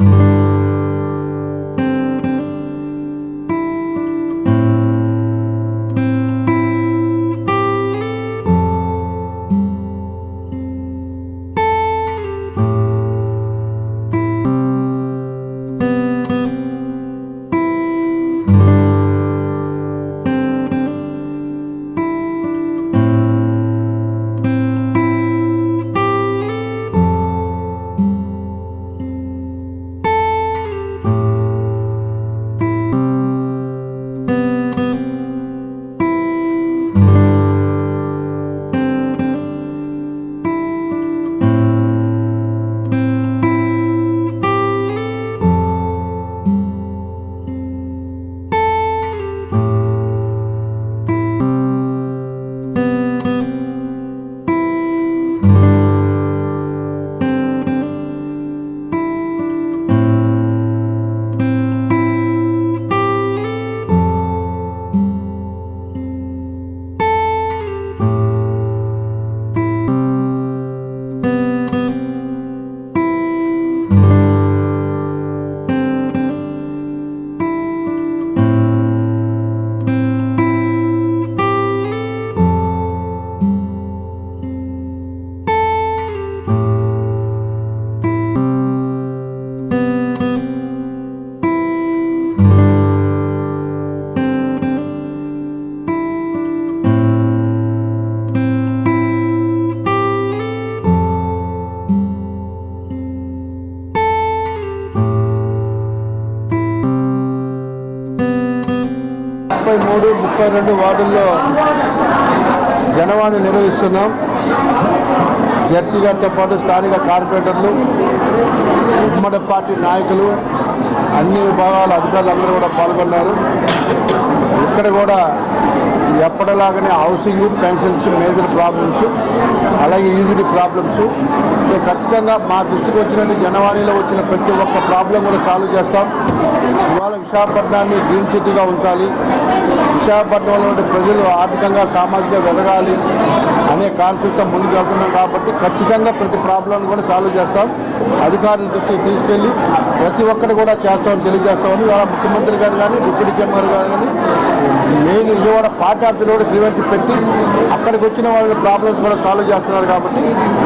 you ముప్పై రెండు వార్డుల్లో జనవాణి నిర్వహిస్తున్నాం. జెర్సీ గారితో పాటు స్థానిక కార్పొరేటర్లు ఉమ్మడి పార్టీ నాయకులు అన్ని విభాగాల అధికారులు అందరూ కూడా పాల్గొన్నారు. ఇక్కడ కూడా ఎప్పటిలాగానే హౌసింగ్ పెన్షన్స్ మేజర్ ప్రాబ్లమ్స్ అలాగే ఈజీ ప్రాబ్లమ్స్ సో ఖచ్చితంగా మా దృష్టికి వచ్చినట్టు జనవరిలో వచ్చిన ప్రతి ఒక్క ప్రాబ్లం కూడా సాల్వ్ చేస్తాం. ఇవాళ విశాఖపట్నాన్ని గ్రీన్ సిటీగా ఉంచాలి. విశాఖపట్నంలో ప్రజలు ఆర్థికంగా సామాజికంగా ఎదగాలి అనే కాన్సెప్ట్తో ముందుకు వెళ్తున్నాం కాబట్టి ఖచ్చితంగా ప్రతి ప్రాబ్లం కూడా సాల్వ్ చేస్తాం. అధికారుల దృష్టికి తీసుకెళ్ళి ప్రతి ఒక్కరు కూడా చేస్తామని తెలియజేస్తామని ఇవాళ ముఖ్యమంత్రి గారు కానీ డిప్యూటీ చైర్మన్ గారు కానీ మెయిన్ విజయవాడ పార్టీ ఆఫీసులో కూడా గ్రీవెన్స్ పెట్టి అక్కడికి వచ్చిన వాళ్ళ ప్రాబ్లమ్స్ కూడా సాల్వ్ చేస్తున్నారు కాబట్టి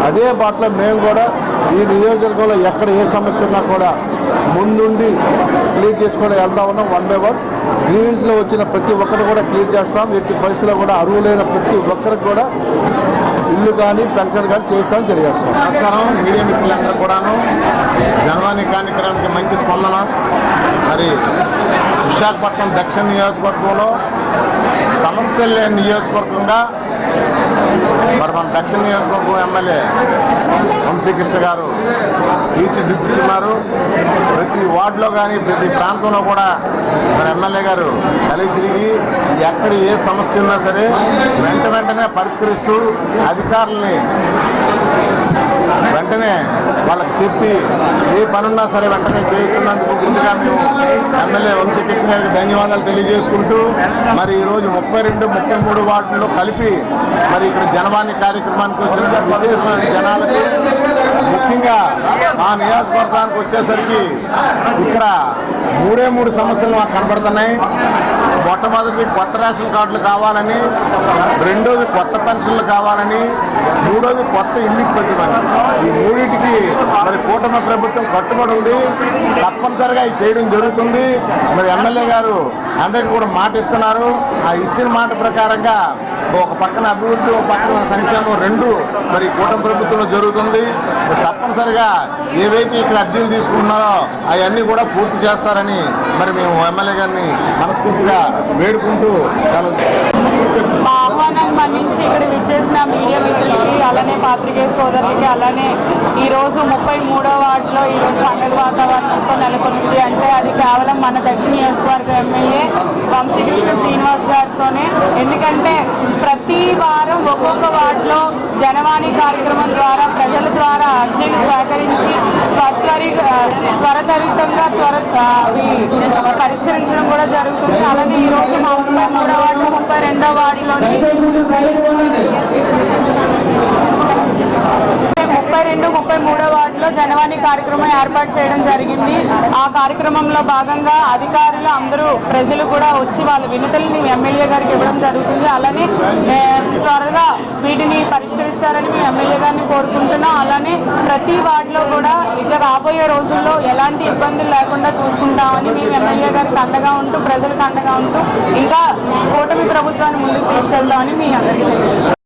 అదే బాటలో మేము కూడా ఈ నియోజకవర్గంలో ఎక్కడ ఏ సమస్య ఉన్నా కూడా ముందుండి క్లియర్ చేసుకొని వెళ్తా ఉన్నాం వన్ బై వన్. గ్రీవెన్స్లో వచ్చిన ప్రతి ఒక్కరు కూడా క్లియర్ చేస్తాం. ఎట్టి పరిస్థితుల్లో కూడా అర్హులైన ప్రతి ఒక్కరికి కూడా ఇల్లు కానీ పెన్షన్ కానీ చేస్తామని తెలియజేస్తాం. నమస్కారం. మీడియా మిత్రులందరూ కూడాను జనవాణి కార్యక్రమానికి మంచి స్పందన. మరి విశాఖపట్నం దక్షిణ నియోజకవర్గంలో సమస్యలు లేని నియోజకవర్గంగా మరి మన దక్షిణ నియోజకవర్గం ఎమ్మెల్యే వంశీకృష్ణ గారు తీర్చిదిద్దుతున్నారు ప్రతి వార్డులో కానీ ప్రతి ప్రాంతంలో కూడా మన ఎమ్మెల్యే గారు కలిగి తిరిగి ఎక్కడ ఏ సమస్య ఉన్నా సరే వెంట వెంటనే పరిష్కరిస్తూ అధికారుల్ని వెంటనే వాళ్ళకి చెప్పి ఏ పనున్నా సరే వెంటనే చేస్తున్నందుకు ముందుగా మేము ఎమ్మెల్యే వంశీకృష్ణ గారికి ధన్యవాదాలు తెలియజేసుకుంటూ మరి ఈరోజు ముప్పై రెండు ముప్పై మూడు వార్డుల్లో కలిపి మరి ఇక్కడ జనవాణి కార్యక్రమానికి వచ్చినటువంటి విశేషమైన జనాలకు ముఖ్యంగా ఆ నియోజకవర్గానికి వచ్చేసరికి ఇక్కడ మూడే మూడు సమస్యలు మాకు కనబడుతున్నాయి. మొట్టమొదటి కొత్త రేషన్ కార్డులు కావాలని రెండోది కొత్త పెన్షన్లు కావాలని మూడోది కొత్త ఇల్లు ఇప్పించమని ఈ మూడింటికి మరి కూటమి ప్రభుత్వం కట్టుబడి ఉంది. తప్పనిసరిగా ఇది చేయడం జరుగుతుంది. మరి ఎమ్మెల్యే గారు అందరికీ కూడా మాట ఇస్తున్నారు. ఆ ఇచ్చిన మాట ప్రకారంగా ఒక పక్కన అభివృద్ధి ఒక పక్కన సంక్షేమం రెండు మరి కూటమి ప్రభుత్వంలో జరుగుతుంది. తప్పనిసరిగా ఏవైతే ఇక్కడ అర్జీలు తీసుకుంటున్నారో అవన్నీ కూడా పూర్తి చేస్తారని మరి మేము ఎమ్మెల్యే గారిని మనస్ఫూర్తిగా వేడుకుంటూ మా ఆహ్వానాన్ని మన్నించి ఇక్కడ విచ్చేసిన మీడియా మిత్రులకి అలానే పాత్రికేయ సోదరులకి అలానే ఈరోజు ముప్పై మూడవ వార్డులో ఈరోజు పండుగ వాతావరణంతో నెలకొంది అంటే అది కేవలం మన దక్షిణ నియోజకవర్గ ఎమ్మెల్యే వంశీకృష్ణ శ్రీనివాస్ గారితోనే. ఎందుకంటే ప్రతి వారం ఒక్కొక్క వార్డులో జనవాణి కార్యక్రమం ద్వారా ప్రజల ద్వారా అర్జీలు సేకరించి త్వరి త్వరతరితంగా త్వర పరిష్కరించడం కూడా జరుగుతుంది. అలాగే ఈరోజు మా ముప్పై మూడో వార్డు ముప్పై రెండో వార్డులోని ముప్పై రెండు ముప్పై మూడో వార్డులో జనవాణి కార్యక్రమం ఏర్పాటు చేయడం జరిగింది. ఆ కార్యక్రమంలో భాగంగా అధికారులు అందరూ ప్రజలు కూడా వచ్చి వాళ్ళ వినతుల్ని ఎమ్మెల్యే గారికి ఇవ్వడం జరుగుతుంది. అలానే త్వరగా వీటిని పరిష్కరిస్తారని మేము ఎమ్మెల్యే గారిని కోరుకుంటున్నాం. అలానే ప్రతి వార్డులో కూడా ఇక రాబోయే రోజుల్లో ఎలాంటి ఇబ్బందులు లేకుండా చూసుకుంటామని మేము ఎమ్మెల్యే గారికి అండగా ఉంటూ ప్రజలకు అండగా ఉంటూ ఇంకా కూటమి ప్రభుత్వాన్ని ముందుకు తీసుకెళ్తామని మీ అందరికీ